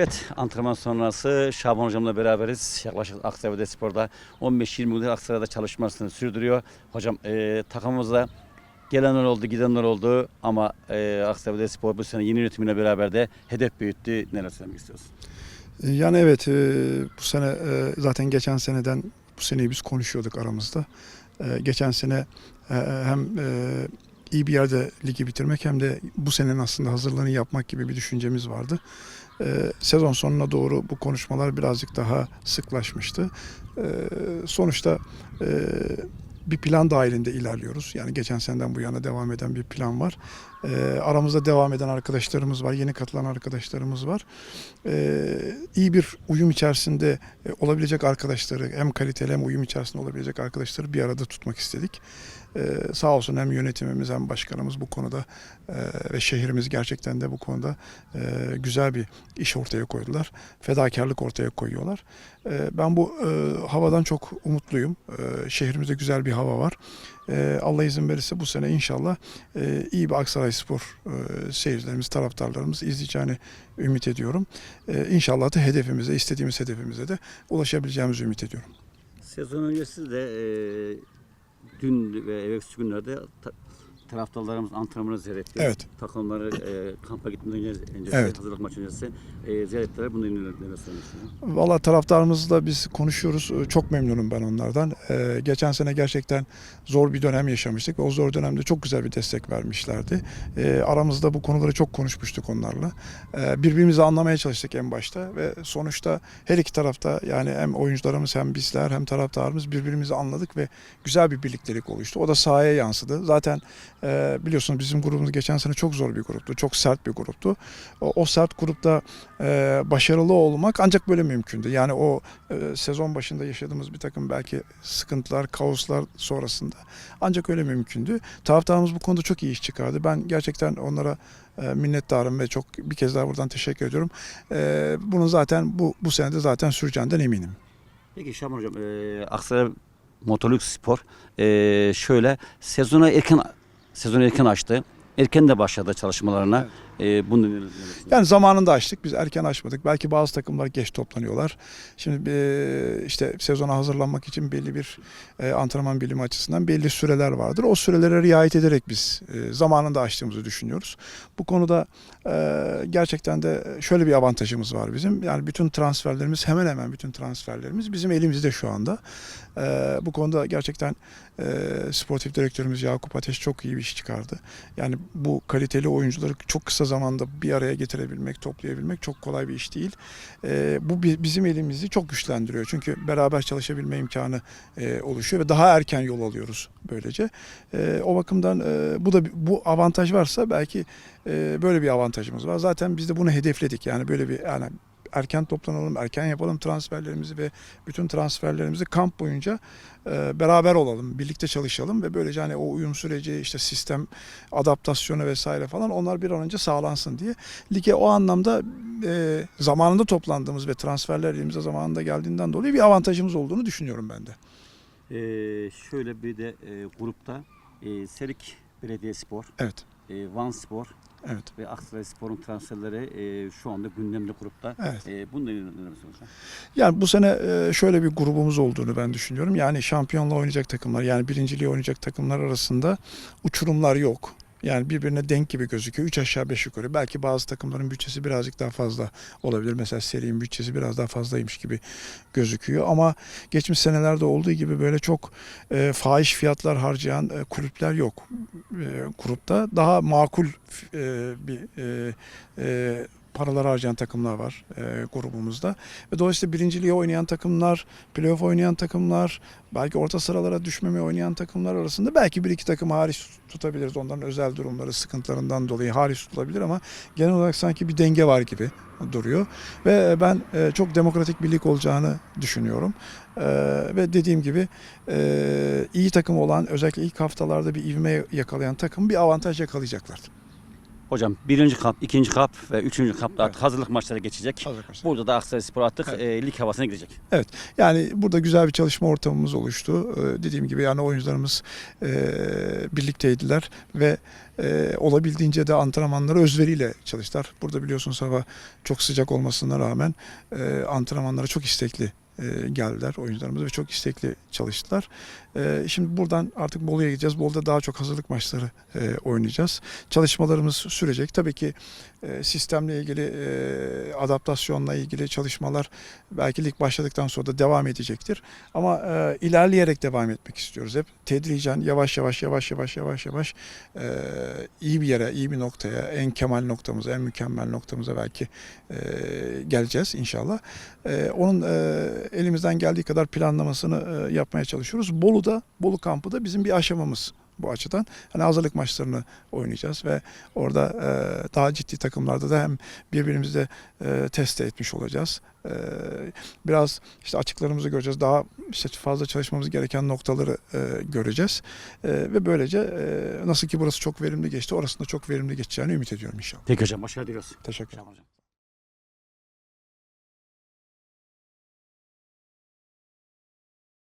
Evet, antrenman sonrası Şaban hocamla beraberiz. Yaklaşık Aksaray'da Spor'da 15-20 yıldır Aksaray'da çalışmasını sürdürüyor. Hocam e, takımımızda gelenler oldu, gidenler oldu ama e, Aksaray'da Spor bu sene yeni yönetimine beraber de hedef büyüttü. Neler söylemek istiyorsun? Yani evet e, bu sene e, zaten geçen seneden bu seneyi biz konuşuyorduk aramızda. E, Geçen sene e, hem e, iyi bir yerde ligi bitirmek hem de bu senenin aslında hazırlığını yapmak gibi bir düşüncemiz vardı. E, Sezon sonuna doğru bu konuşmalar birazcık daha sıklaşmıştı. E, Sonuçta e, bir plan dahilinde ilerliyoruz. Yani geçen seneden bu yana devam eden bir plan var. E, Aramızda devam eden arkadaşlarımız var, yeni katılan arkadaşlarımız var e, iyi bir uyum içerisinde e, olabilecek arkadaşları hem kaliteli hem uyum içerisinde olabilecek arkadaşları bir arada tutmak istedik. E, sağ olsun hem yönetimimiz hem başkanımız bu konuda e, ve şehrimiz gerçekten de bu konuda e, güzel bir iş ortaya koydular. Fedakarlık ortaya koyuyorlar. E, ben bu e, havadan çok umutluyum. E, şehrimizde güzel bir hava var. E, Allah izin verirse bu sene inşallah e, iyi bir Aksaray Spor e, seyircilerimiz, taraftarlarımız izleyeceğini ümit ediyorum. Ee, inşallah da hedefimize, istediğimiz hedefimize de ulaşabileceğimizi ümit ediyorum. Sezon öncesi de e, dün ve evvelsi günlerde taraftarlarımız antrenmanı ziyaret etti. Evet. Takımları e, kampa gitmeden önce, öncesi, Evet. hazırlık maçı öncesi e, ziyaretler. Bunu neler, istiyorsun? Valla taraftarımızla biz konuşuyoruz. Çok memnunum ben onlardan. Ee, geçen sene gerçekten zor bir dönem yaşamıştık. ve O zor dönemde çok güzel bir destek vermişlerdi. Ee, aramızda bu konuları çok konuşmuştuk onlarla. Ee, birbirimizi anlamaya çalıştık en başta ve sonuçta her iki tarafta yani hem oyuncularımız hem bizler hem taraftarımız birbirimizi anladık ve güzel bir birliktelik oluştu. O da sahaya yansıdı. Zaten e, biliyorsunuz bizim grubumuz geçen sene çok zor bir gruptu. Çok sert bir gruptu. O, o sert grupta e, başarılı olmak ancak böyle mümkündü. Yani o e, sezon başında yaşadığımız bir takım belki sıkıntılar, kaoslar sonrasında ancak öyle mümkündü. Taraftarımız bu konuda çok iyi iş çıkardı. Ben gerçekten onlara e, minnettarım ve çok bir kez daha buradan teşekkür ediyorum. E, bunun zaten bu bu senede zaten süreceğinden eminim. Peki Şaban Hocam, e, Aksaray Motorluk Spor e, şöyle sezona erken sezonu erken açtı. Erken de başladı çalışmalarına. E, bunu Yani zamanında açtık. Biz erken açmadık. Belki bazı takımlar geç toplanıyorlar. Şimdi e, işte sezona hazırlanmak için belli bir e, antrenman bilimi açısından belli süreler vardır. O sürelere riayet ederek biz e, zamanında açtığımızı düşünüyoruz. Bu konuda e, gerçekten de şöyle bir avantajımız var bizim. Yani bütün transferlerimiz hemen hemen bütün transferlerimiz bizim elimizde şu anda. E, bu konuda gerçekten e, sportif direktörümüz Yakup Ateş çok iyi bir iş çıkardı. Yani bu kaliteli oyuncuları çok kısa zamanda bir araya getirebilmek, toplayabilmek çok kolay bir iş değil. E, bu bi- bizim elimizi çok güçlendiriyor. Çünkü beraber çalışabilme imkanı e, oluşuyor ve daha erken yol alıyoruz böylece. E, o bakımdan e, bu da bu avantaj varsa belki e, böyle bir avantajımız var. Zaten biz de bunu hedefledik. Yani böyle bir yani erken toplanalım, erken yapalım transferlerimizi ve bütün transferlerimizi kamp boyunca e, beraber olalım, birlikte çalışalım ve böylece hani o uyum süreci, işte sistem adaptasyonu vesaire falan onlar bir an önce sağlansın diye. Lige o anlamda e, zamanında toplandığımız ve transferler elimize zamanında geldiğinden dolayı bir avantajımız olduğunu düşünüyorum ben de. Ee, şöyle bir de e, grupta e, Serik Belediyespor, Evet, e, Van Spor evet. ve Aksaray Spor'un transferleri e, şu anda gündemde grupta. Evet. E, bunu da neler söylüyorsun? Yani bu sene e, şöyle bir grubumuz olduğunu ben düşünüyorum. Yani şampiyonla oynayacak takımlar, yani birinciliği oynayacak takımlar arasında uçurumlar yok. Yani birbirine denk gibi gözüküyor. 3 aşağı 5 yukarı. Belki bazı takımların bütçesi birazcık daha fazla olabilir. Mesela serinin bütçesi biraz daha fazlaymış gibi gözüküyor. Ama geçmiş senelerde olduğu gibi böyle çok e, fahiş fiyatlar harcayan e, kulüpler yok. E, grupta daha makul e, bir e, e, paralar harcayan takımlar var e, grubumuzda. Ve dolayısıyla birinciliğe oynayan takımlar, playoff oynayan takımlar, belki orta sıralara düşmemeye oynayan takımlar arasında belki bir iki takım hariç tutabiliriz. Onların özel durumları, sıkıntılarından dolayı hariç tutulabilir ama genel olarak sanki bir denge var gibi duruyor. Ve ben e, çok demokratik bir lig olacağını düşünüyorum. E, ve dediğim gibi e, iyi takım olan özellikle ilk haftalarda bir ivme yakalayan takım bir avantaj yakalayacaklar. Hocam birinci kap, ikinci kap ve üçüncü kapta artık Evet. hazırlık maçları geçecek. Hazır maçlar. Burada da Aksaray Spor artık Evet. e, lig havasına girecek. Yani burada güzel bir çalışma ortamımız oluştu. Ee, dediğim gibi yani oyuncularımız e, birlikteydiler ve e, olabildiğince de antrenmanları özveriyle çalıştılar. Burada biliyorsunuz hava çok sıcak olmasına rağmen e, antrenmanlara çok istekli e, geldiler oyuncularımız ve çok istekli çalıştılar. E, şimdi buradan artık Bolu'ya gideceğiz. Bolu'da daha çok hazırlık maçları e, oynayacağız. Çalışmalarımız sürecek. Tabii ki e, sistemle ilgili e, adaptasyonla ilgili çalışmalar belki lig başladıktan sonra da devam edecektir. Ama ilerleyerek devam etmek istiyoruz hep. Tedricen yavaş yavaş yavaş yavaş yavaş yavaş iyi bir yere, iyi bir noktaya, en kemal noktamıza, en mükemmel noktamıza belki geleceğiz inşallah. Onun elimizden geldiği kadar planlamasını yapmaya çalışıyoruz. Bolu'da, Bolu kampı da bizim bir aşamamız bu açıdan. Hani hazırlık maçlarını oynayacağız ve orada e, daha ciddi takımlarda da hem birbirimizi de e, test etmiş olacağız. E, biraz işte açıklarımızı göreceğiz. Daha işte fazla çalışmamız gereken noktaları e, göreceğiz. E, ve böylece e, nasıl ki burası çok verimli geçti, orasında çok verimli geçeceğini ümit ediyorum inşallah. Peki hocam başarı diliyoruz. Teşekkür ederim. Hocam.